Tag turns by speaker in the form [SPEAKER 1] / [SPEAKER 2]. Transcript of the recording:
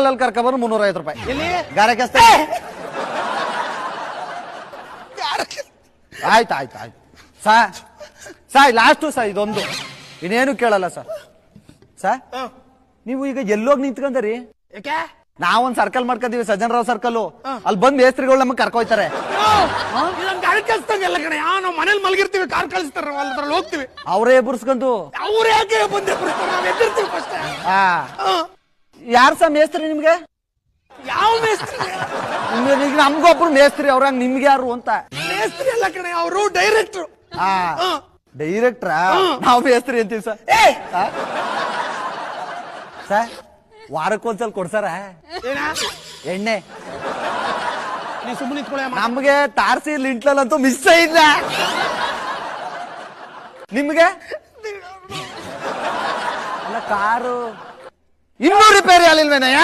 [SPEAKER 1] ಅಲ್ಲಿ ಕರ್ಕೊಂಡ್ಬಂದು ಮುನ್ನೂರ ಐವತ್ತು ರೂಪಾಯಿ.
[SPEAKER 2] ಎಲ್ಲಿ?
[SPEAKER 1] ಗಾರೆ ಕೆಸ್ತ. ಆಯ್ತು ಆಯ್ತು ಆಯ್ತು. ಸಾ ಸಾ ಲಾಸ್ಟು ಸಾ ಇದೊಂದು. ಇನ್ನೇನು ಕೇಳಲ್ಲ ಸರ್. ಸಾ ನೀವು ಈಗ ಎಲ್ಲೋಗಿ ನಿಂತ್ಕೊಂಡರಿ?
[SPEAKER 2] ಯಾಕೆ?
[SPEAKER 1] ನಾವೊಂದ್ ಸರ್ಕಲ್ ಮಾಡ್ಕೊಂಡಿವಿ ಸಜ್ಜನರಾವ್ ಸರ್ಕಲ್ ಅಲ್ಲಿ ಬಂದ್ ಮೇಸ್ತ್ರಿಗಳು ನಮಗ್ ಕರ್ಕೊಯ್ತಾರೆ.
[SPEAKER 2] ಗಾಡಿ ಕಳಿಸ್ದಂಗೆಲ್ಲ ಕಣೆ. ಆ ನಾವು ಮನೇಲಿ ಮಲಗಿರ್ತೀವಿ ಕಾರ್ ಕಳಿಸ್ತಾರ ಅದ್ರಲ್ಲಿ ಹೋಗ್ತೀವಿ.
[SPEAKER 1] ಅವರೇ ಬುರ್ಸ್ಕೊಂಡು
[SPEAKER 2] ಅವ್ರು ಯಾಕೆ ಬಂದೆ ನಾವ್ ಎದ್ದಿರ್ತೀವಿ ಫಸ್ಟ್
[SPEAKER 1] ಆ ಯಾರ್ ಸಹ ಮೇಸ್ತ್ರಿ ನಿಮ್ಗೆ?
[SPEAKER 2] ಯಾವ ಮೇಸ್ತ್ರಿ?
[SPEAKER 1] ನಿಮ್ಗೆ ಈಗ ನಮ್ಗೊಬ್ರು ಮೇಸ್ತ್ರಿ ಅವ್ರಂಗ್ ನಿಮ್ಗೆ ಯಾರು ಅಂತ.
[SPEAKER 2] ಮೇಸ್ತ್ರಿ ಅಲ್ಲ ಕಣೆ ಅವರು ಡೈರೆಕ್ಟ್ರು
[SPEAKER 1] ಆ? ಡೈರೆಕ್ಟ್ರಾ ನಾವು ಮೇಸ್ತ್ರಿ ಅಂತೀವಿ ಸರ್.
[SPEAKER 2] ಏ!
[SPEAKER 1] ಸರ್ ವಾರಕ್ಕೊಂದ್ಸಲ ಕೊಡ್ಸಾರ?
[SPEAKER 2] ಏನ?
[SPEAKER 1] ಎಣ್ಣೆ.
[SPEAKER 2] ನೀ ಸುಮ್ಮನೆ ನಿಂತ್ಕೊಳ್ಳೆ ಅಮ್ಮ.
[SPEAKER 1] ನಮ್ಗೆ ತಾರ್ಸಿ ಲಿಂಟ್ಲಲ್ಲಂತೂ ಮಿಸ್ ಇಲ್ಲ. ನಿಮ್ಗೆ? ಅಲ್ಲ ಕಾರು. ಇನ್ನೂ ರಿಪೇರಿ ಅಲ್ಲಿಲ್ವೇನಯ್ಯ